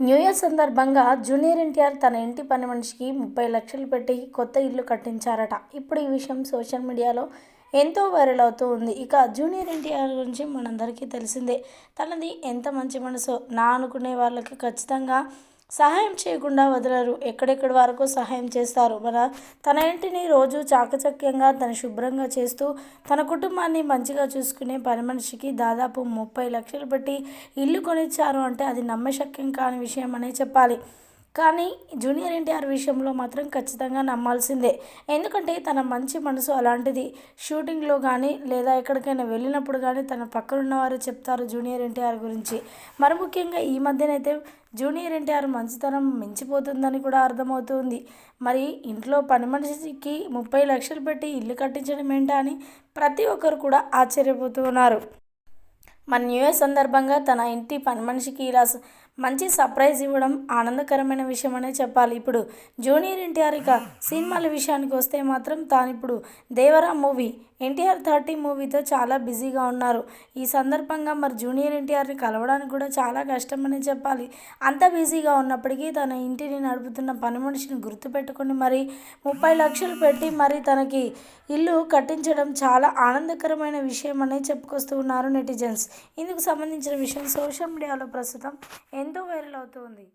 New year సందర్భంగా junior NTR తన ఇంటి పని మనిషికి ముప్పై లక్షలు పెట్టి కొత్త ఇల్లు కట్టించారట. ఇప్పుడు ఈ విషయం సోషల్ మీడియాలో ఎంతో వైరల్ అవుతూ ఉంది. ఇక జూనియర్ ఎన్టీఆర్ గురించి మనందరికీ తెలిసిందే. తనది ఎంత మంచి మనసు? నా అనుకునే వాళ్ళకి ఖచ్చితంగా సహాయం చేయకుండా వదలరు. ఎక్కడెక్కడి వరకు సహాయం చేస్తారు? మన తన ఇంటిని రోజు చాకచక్యంగా తన శుభ్రంగా చేస్తూ తన కుటుంబాన్ని మంచిగా చూసుకునే పని మనిషికి దాదాపు ముప్పై లక్షలు పెట్టి ఇల్లు కొనిచ్చారు అంటే అది నమ్మశక్యం కాని విషయం అనే చెప్పాలి. కానీ జూనియర్ ఎన్టీఆర్ విషయంలో మాత్రం ఖచ్చితంగా నమ్మాల్సిందే. ఎందుకంటే తన మంచి మనసు అలాంటిది. షూటింగ్లో కానీ లేదా ఎక్కడికైనా వెళ్ళినప్పుడు కానీ తన పక్కన ఉన్నవారు చెప్తారు జూనియర్ ఎన్టీఆర్ గురించి. మరి ముఖ్యంగా ఈ మధ్యనైతే జూనియర్ ఎన్టీఆర్ మంచితనం మించిపోతుందని కూడా అర్థమవుతుంది. మరి ఇంట్లో పని మనిషికి ముప్పై లక్షలు పెట్టి ఇల్లు కట్టించడం ఏంటా అని ప్రతి ఒక్కరు కూడా ఆశ్చర్యపోతూ ఉన్నారు మన న్యూ ఇయర్ సందర్భంగా తన ఇంటి పని మనిషికి ఇలా మంచి సర్ప్రైజ్ ఇవ్వడం ఆనందకరమైన విషయం అనే చెప్పాలి. ఇప్పుడు జూనియర్ ఎన్టీఆర్ ఇక సినిమాల విషయానికి వస్తే మాత్రం తాను ఇప్పుడు దేవరా మూవీ ఎన్టీఆర్ థర్టీ మూవీతో చాలా బిజీగా ఉన్నారు. ఈ సందర్భంగా మరి జూనియర్ ఎన్టీఆర్ని కలవడానికి కూడా చాలా కష్టం అనే చెప్పాలి. అంత బిజీగా ఉన్నప్పటికీ తన ఇంటిని నడుపుతున్న పని మనిషిని గుర్తుపెట్టుకుని మరి ముప్పై లక్షలు పెట్టి మరి తనకి ఇల్లు కట్టించడం చాలా ఆనందకరమైన విషయం అనే చెప్పుకొస్తూ ఉన్నారు నెటిజన్స్. ఇందుకు సంబంధించిన విషయం సోషల్ మీడియాలో ప్రస్తుతం ఎంతో వైరల్ అవుతుంది?